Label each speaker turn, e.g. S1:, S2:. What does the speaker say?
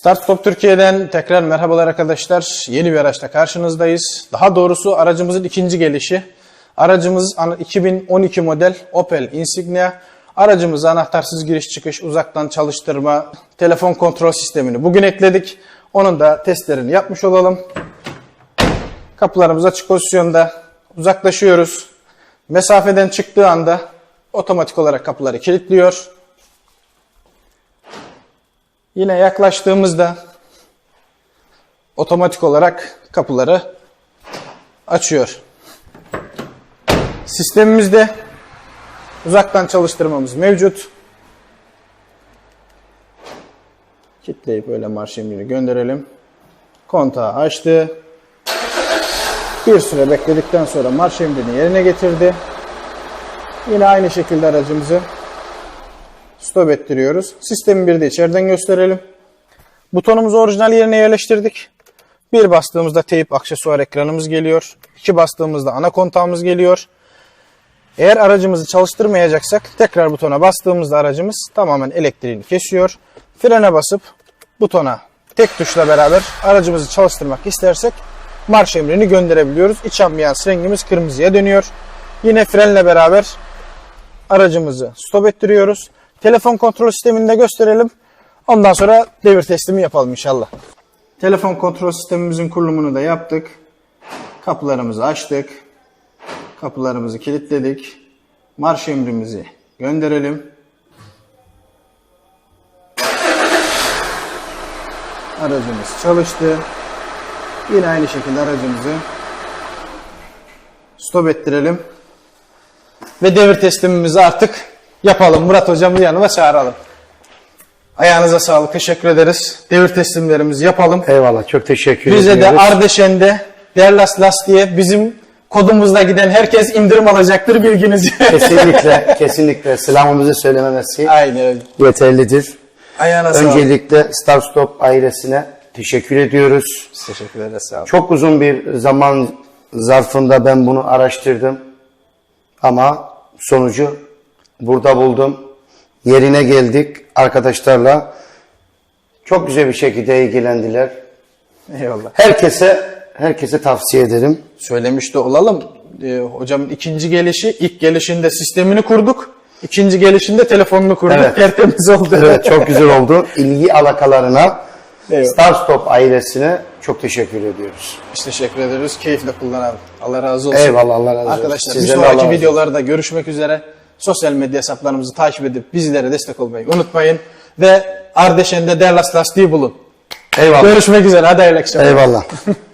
S1: Start Stop Türkiye'den tekrar merhabalar arkadaşlar. Yeni bir araçla karşınızdayız. Daha doğrusu aracımızın ikinci gelişi. Aracımız an- 2012 model Opel Insignia. Aracımıza anahtarsız giriş çıkış, uzaktan çalıştırma, telefon kontrol sistemini bugün ekledik. Onun da testlerini yapmış olalım. Kapılarımız açık pozisyonda. Uzaklaşıyoruz. Mesafeden çıktığı anda otomatik olarak kapıları kilitliyor. Yine yaklaştığımızda otomatik olarak kapıları açıyor. Sistemimizde uzaktan çalıştırmamız mevcut. Kitleyip böyle marş emrini gönderelim. Kontağı açtı. Bir süre bekledikten sonra marş emrini yerine getirdi. Yine aynı şekilde aracımızı stop ettiriyoruz. Sistemi bir de içeriden gösterelim. Butonumuzu orijinal yerine yerleştirdik. Bir bastığımızda teyip aksesuar ekranımız geliyor. İki bastığımızda ana kontağımız geliyor. Eğer aracımızı çalıştırmayacaksak tekrar butona bastığımızda aracımız tamamen elektriğini kesiyor. Frene basıp butona tek tuşla beraber aracımızı çalıştırmak istersek marş emrini gönderebiliyoruz. İç ambiyans rengimiz kırmızıya dönüyor. Yine frenle beraber aracımızı stop ettiriyoruz. Telefon kontrol sistemini de gösterelim. Ondan sonra devir teslimi yapalım inşallah. Telefon kontrol sistemimizin kurulumunu da yaptık. Kapılarımızı açtık. Kapılarımızı kilitledik. Marş emrimizi gönderelim. Aracımız çalıştı. Yine aynı şekilde aracımızı stop ettirelim. Ve devir teslimimizi artık yapalım. Murat hocamı yanıma çağıralım. Ayağınıza sağlık. Teşekkür ederiz. Devir teslimlerimizi yapalım.
S2: Eyvallah çok teşekkür
S1: Bize de
S2: ediyoruz.
S1: Ardeşen'de Derlas Lastiğe bizim kodumuzla giden herkes indirim alacaktır bilginiz.
S2: kesinlikle kesinlikle selamımızı söylememesi
S1: Aynen
S2: yeterlidir.
S1: Ayağına sağlık.
S2: Öncelikle Star Stop ailesine teşekkür ediyoruz.
S1: Teşekkür ederiz. Sağ olun.
S2: Çok uzun bir zaman zarfında ben bunu araştırdım. Ama sonucu burada buldum. Yerine geldik arkadaşlarla. Çok güzel bir şekilde ilgilendiler.
S1: Eyvallah.
S2: Herkese herkese tavsiye ederim.
S1: Söylemiş de olalım. Ee, hocamın ikinci gelişi, ilk gelişinde sistemini kurduk. İkinci gelişinde telefonunu kurduk.
S2: Evet.
S1: Tertemiz oldu.
S2: Evet çok güzel oldu. İlgi alakalarına
S1: Eyvallah.
S2: Star Stop ailesine çok teşekkür ediyoruz.
S1: Biz teşekkür ederiz. Keyifle kullanalım. Allah razı olsun.
S2: Eyvallah, Allah razı olsun.
S1: Arkadaşlar bir
S2: Sizden de Allah
S1: sonraki videolarda görüşmek üzere. Sosyal medya hesaplarımızı takip edip bizlere destek olmayı unutmayın. Ve Ardeşen'de Derlas Lastiği bulun.
S2: Eyvallah.
S1: Görüşmek üzere. Hadi hayırlı akşamlar.
S2: Eyvallah.